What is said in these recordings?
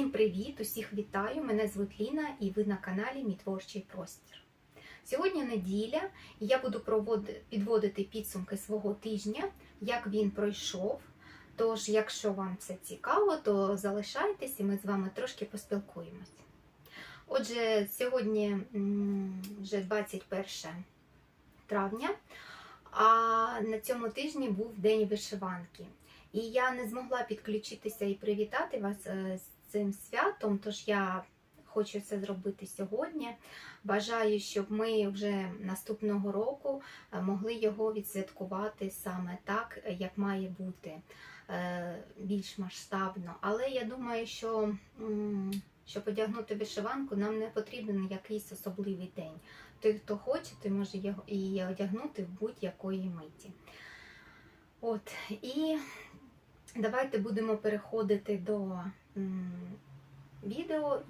Всім привіт! Усіх вітаю! Мене звуть Ліна і ви на каналі Мій творчий простір. Сьогодні неділя, і я буду підводити підсумки свого тижня, як він пройшов. Тож, якщо вам це цікаво, то залишайтесь і ми з вами трошки поспілкуємось. Отже, сьогодні вже 21 травня, а на цьому тижні був День вишиванки. І я не змогла підключитися і привітати вас е, з цим святом, тож я хочу це зробити сьогодні. Бажаю, щоб ми вже наступного року е, могли його відсвяткувати саме так, як має бути, е, більш масштабно. Але я думаю, що щоб одягнути вишиванку, нам не потрібен якийсь особливий день. Той, хто хоче, той може і одягнути в будь-якої миті. От, і Давайте будемо переходити до відео.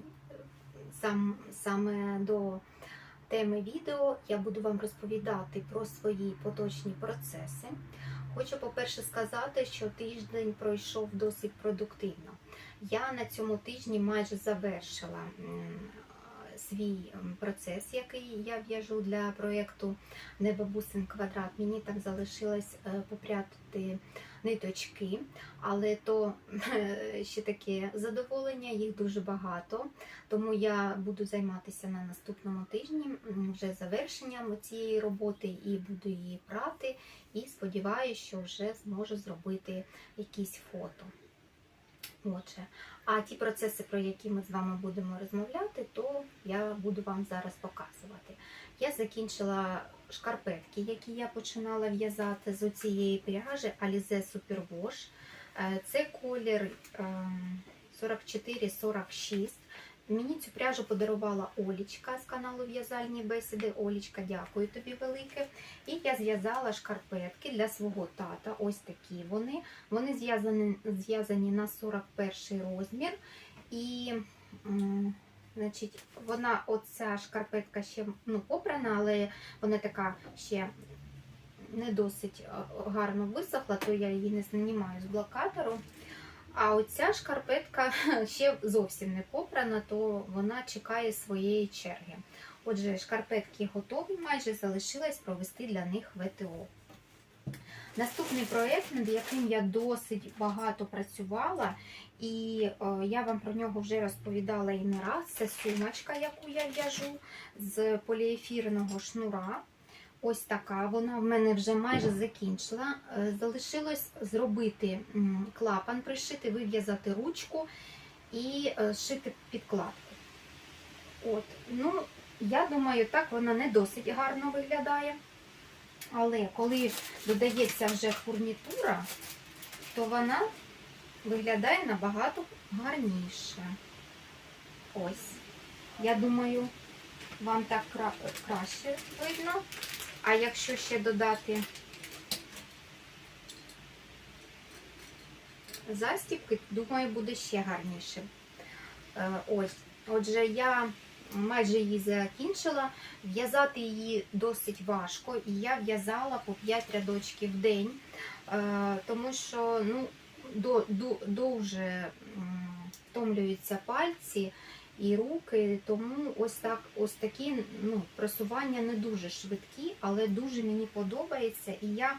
Сам, саме до теми відео я буду вам розповідати про свої поточні процеси. Хочу, по-перше, сказати, що тиждень пройшов досить продуктивно. Я на цьому тижні майже завершила свій процес, який я в'яжу для проєкту Небабусин квадрат. Мені там залишилось е, попрятати ниточки, але то е, ще таке задоволення, їх дуже багато. Тому я буду займатися на наступному тижні вже завершенням цієї роботи і буду її прати. І сподіваюся, що вже зможу зробити якісь фото. Отже, а ті процеси, про які ми з вами будемо розмовляти, то я буду вам зараз показувати. Я закінчила шкарпетки, які я починала в'язати з цієї пряжі Alize Super Wash. Е, Це колір ем, 44-46. Мені цю пряжу подарувала Олічка з каналу В'язальні бесіди. Олічка, дякую тобі велике. І я зв'язала шкарпетки для свого тата. Ось такі вони. Вони зв'язані, на 41 розмір. І значить, вона, оця шкарпетка ще ну, попрана, але вона така ще не досить е, гарно висохла, то я її не знімаю з блокатору. А оця шкарпетка ще зовсім не попрана, то вона чекає своєї черги. Отже, шкарпетки готові, майже залишилось провести для них ВТО. Наступний проєкт, над яким я досить багато працювала, і е, я вам про нього вже розповідала і не раз. Це сумочка, яку я в'яжу з поліефірного шнура. Ось така. Вона в мене вже майже закінчила. Е, Залишилось зробити клапан, пришити, вив'язати ручку і е, шити підкладку. От. Ну, я думаю, так вона не досить гарно виглядає. Але коли додається вже фурнітура, то вона виглядає набагато гарніше. Ось. Я думаю, вам так кра- краще видно. А якщо ще додати застібки, думаю, буде ще гарніше. Е, Ось. Отже, я майже її закінчила. В'язати її досить важко, і я в'язала по 5 рядочків в день, е, тому що ну, дуже втомлюються пальці і руки, тому ось так, ось такі ну, просування не дуже швидкі, але дуже мені подобається. І я,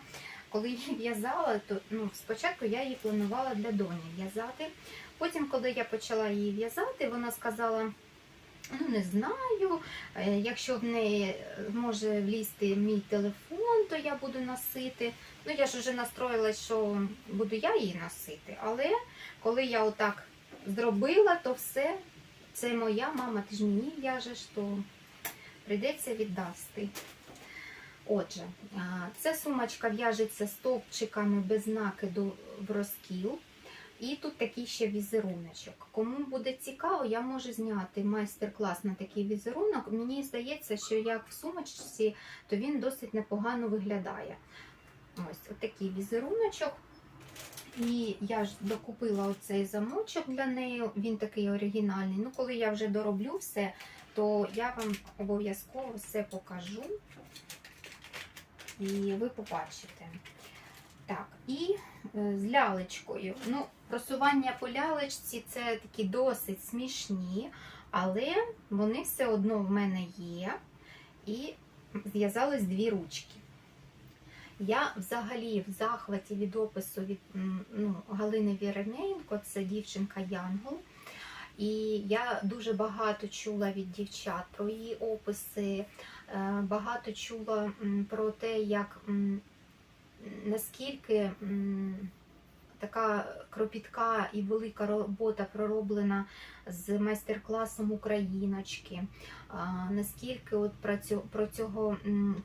коли її в'язала, то ну, спочатку я її планувала для доні в'язати. Потім, коли я почала її в'язати, вона сказала. Ну, не знаю. е, Якщо в неї може влізти мій телефон, то я буду носити. Ну, я ж вже настроїлась, що буду я її носити. Але коли я отак зробила, то все, це моя мама, ти ж мені в'яжеш, то прийдеться віддасти. Отже, ця сумочка в'яжеться стовпчиками без накиду в розкіл. І тут такий ще візеруночок. Кому буде цікаво, я можу зняти майстер-клас на такий візерунок. Мені здається, що як в сумочці, то він досить непогано виглядає. Ось отакий візеруночок. І я ж докупила оцей замочок для неї, він такий оригінальний. Ну, коли я вже дороблю все, то я вам обов'язково все покажу. І ви побачите. Так, і е, з лялечкою. Ну, Просування по лялечці це такі досить смішні, але вони все одно в мене є. І зв'язались дві ручки. Я взагалі в захваті від опису від ну, Галини Віремєнко, це дівчинка Янгол. І я дуже багато чула від дівчат про її описи, е, багато чула про те, як наскільки така кропітка і велика робота пророблена з майстер-класом Україночки. Наскільки от про, цю, про, цього,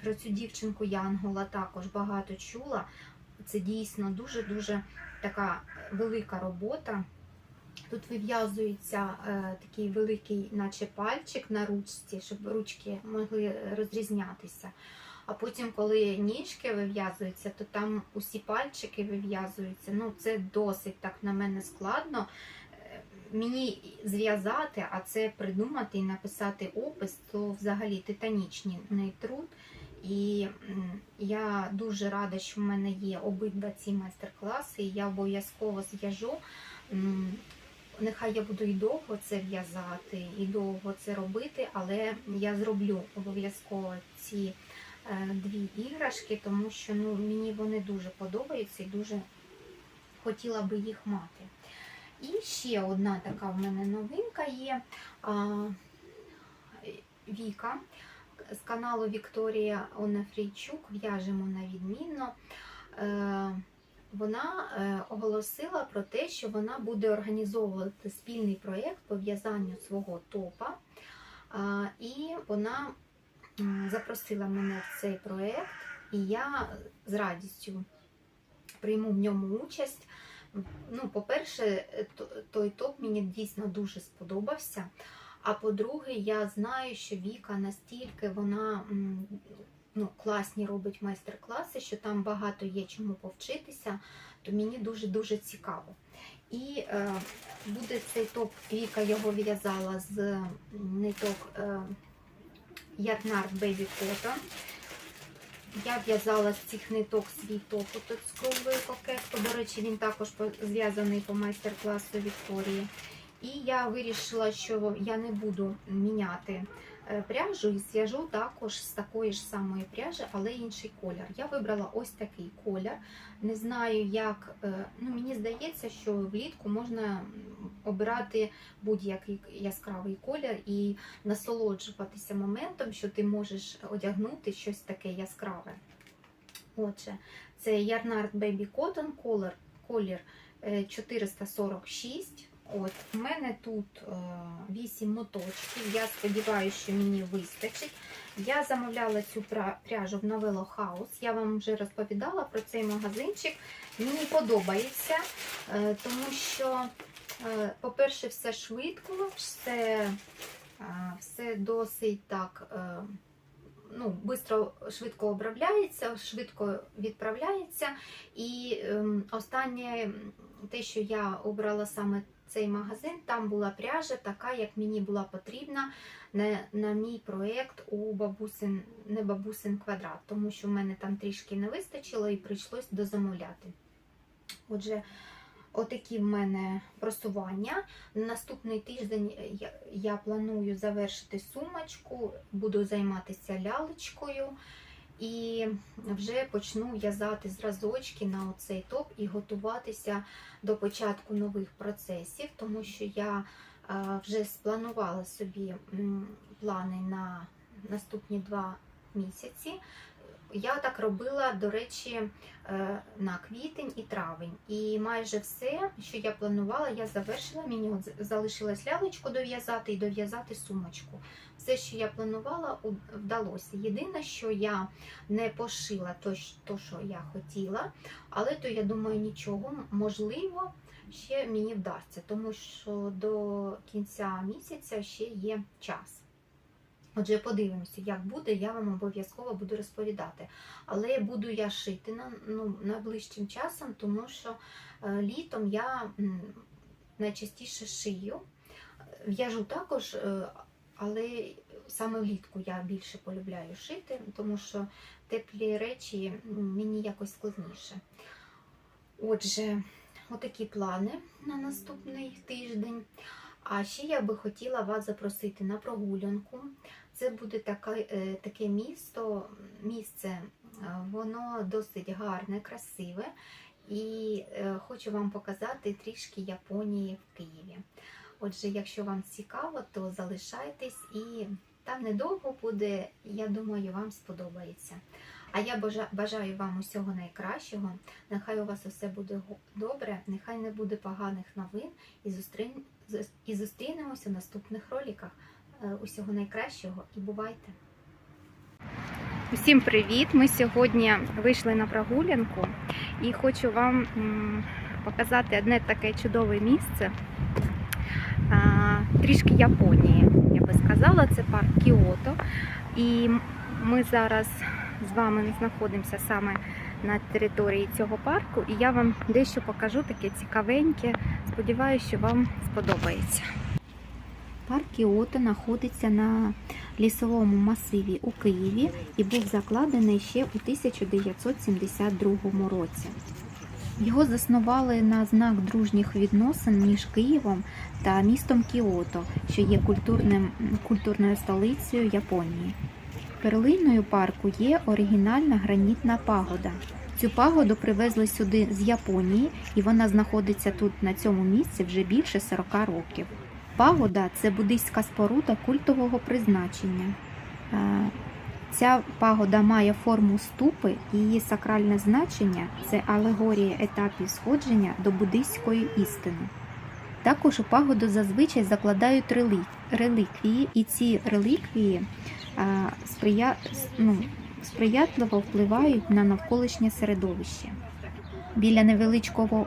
про цю дівчинку Янгола також багато чула. Це дійсно дуже-дуже така велика робота. Тут вив'язується е, такий великий, наче пальчик на ручці, щоб ручки могли розрізнятися. А потім, коли ніжки вив'язуються, то там усі пальчики вив'язуються. Ну, це досить так на мене складно. Е, Мені зв'язати, а це придумати і написати опис, то взагалі титанічний труд. І я дуже рада, що в мене є обидва ці майстер-класи, і я обов'язково зв'яжу. Нехай я буду і довго це в'язати, і довго це робити, але я зроблю обов'язково ці дві іграшки, тому що ну, мені вони дуже подобаються і дуже хотіла би їх мати. І ще одна така в мене новинка є. А, Віка з каналу Вікторія Онафрійчук в'яжемо на відмінно. Е, Вона е, оголосила про те, що вона буде організовувати спільний проєкт по в'язанню свого топа. І вона запросила мене в цей проєкт, і я з радістю прийму в ньому участь. Ну, по-перше, той топ мені дійсно дуже сподобався. А по-друге, я знаю, що Віка настільки вона ну, класні робить майстер-класи, що там багато є чому повчитися, то мені дуже-дуже цікаво. І е, буде цей топ, Віка його в'язала з ниток е, Yarnard Baby Cotton. Я в'язала з цих ниток свій топ тут пакет. До речі, він також зв'язаний по майстер-класу Вікторії. І я вирішила, що я не буду міняти е, пряжу і зв'яжу також з такої ж самої пряжі, але інший колір. Я вибрала ось такий колір. Не знаю, як е, ну мені здається, що влітку можна обирати будь-який яскравий колір і насолоджуватися моментом, що ти можеш одягнути щось таке яскраве. Отже, це Yarnard Baby Cotton колір, колір е, 446. От, у мене тут е, 8 моточків. Я сподіваюся, що мені вистачить. Я замовляла цю пряжу в Novello House. Я вам вже розповідала про цей магазинчик. Мені подобається, е, тому що, е, по-перше, все швидко, все, е, все досить так. е, Ну, бистро, швидко обробляється, швидко відправляється. І ем, останнє, те, що я обрала саме цей магазин, там була пряжа, така, як мені була потрібна на, на мій проєкт у бабусин, не бабусин квадрат, тому що в мене там трішки не вистачило і прийшлось дозамовляти. Отже, отакі в мене просування. Наступний тиждень я, я планую завершити сумочку, буду займатися лялечкою. І вже почну в'язати зразочки на оцей топ і готуватися до початку нових процесів, тому що я е, вже спланувала собі плани на наступні два місяці. Я так робила, до речі, е, на квітень і травень. І майже все, що я планувала, я завершила. Мені от залишилось лялечку дов'язати і дов'язати сумочку. Все, що я планувала, вдалося. Єдине, що я не пошила то, що я хотіла, але то я думаю, нічого, можливо, ще мені вдасться, тому що до кінця місяця ще є час. Отже, подивимося, як буде, я вам обов'язково буду розповідати. Але буду я шити на, ну, найближчим часом, тому що е, літом я найчастіше шию. В'яжу також, е, але саме влітку я більше полюбляю шити, тому що теплі речі мені якось складніше. Отже, отакі плани на наступний тиждень. А ще я би хотіла вас запросити на прогулянку. Це буде таке, е, таке місто, місце, е, воно досить гарне, красиве. І е, хочу вам показати трішки Японії в Києві. Отже, якщо вам цікаво, то залишайтесь і там недовго буде, я думаю, вам сподобається. А я бажаю вам усього найкращого. Нехай у вас усе буде добре, нехай не буде поганих новин і зустрінемося в наступних роликах. Е, Усього найкращого і бувайте! Усім привіт! Ми сьогодні вийшли на прогулянку і хочу вам показати одне таке чудове місце. Трішки Японії, я би сказала, це парк Кіото. І ми зараз з вами знаходимося саме на території цього парку, і я вам дещо покажу таке цікавеньке. Сподіваюся, що вам сподобається. Парк Кіото знаходиться на лісовому масиві у Києві і був закладений ще у 1972 році. Його заснували на знак дружніх відносин між Києвом та містом Кіото, що є культурним, культурною столицею Японії. Перлиною парку є оригінальна гранітна пагода. Цю пагоду привезли сюди з Японії, і вона знаходиться тут на цьому місці вже більше 40 років. Пагода це буддийська споруда культового призначення. Е, Ця пагода має форму ступи, її сакральне значення це алегорія етапів сходження до буддийської істини. Також у пагоду зазвичай закладають реліквії, і ці реліквії сприя... ну, сприятливо впливають на навколишнє середовище. Біля невеличкого,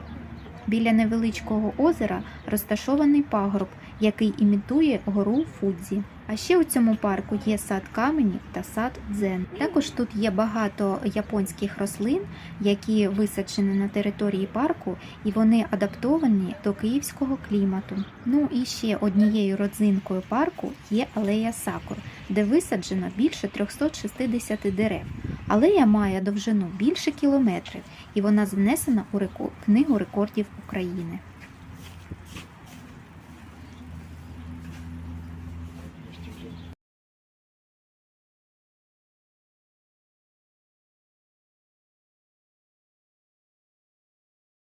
біля невеличкого озера розташований пагорб, який імітує гору Фудзі. А ще у цьому парку є сад каменів та сад дзен. Також тут є багато японських рослин, які висаджені на території парку, і вони адаптовані до київського клімату. Ну і ще однією родзинкою парку є алея сакур, де висаджено більше 360 дерев. Алея має довжину більше кілометрів, і вона занесена у книгу рекордів України.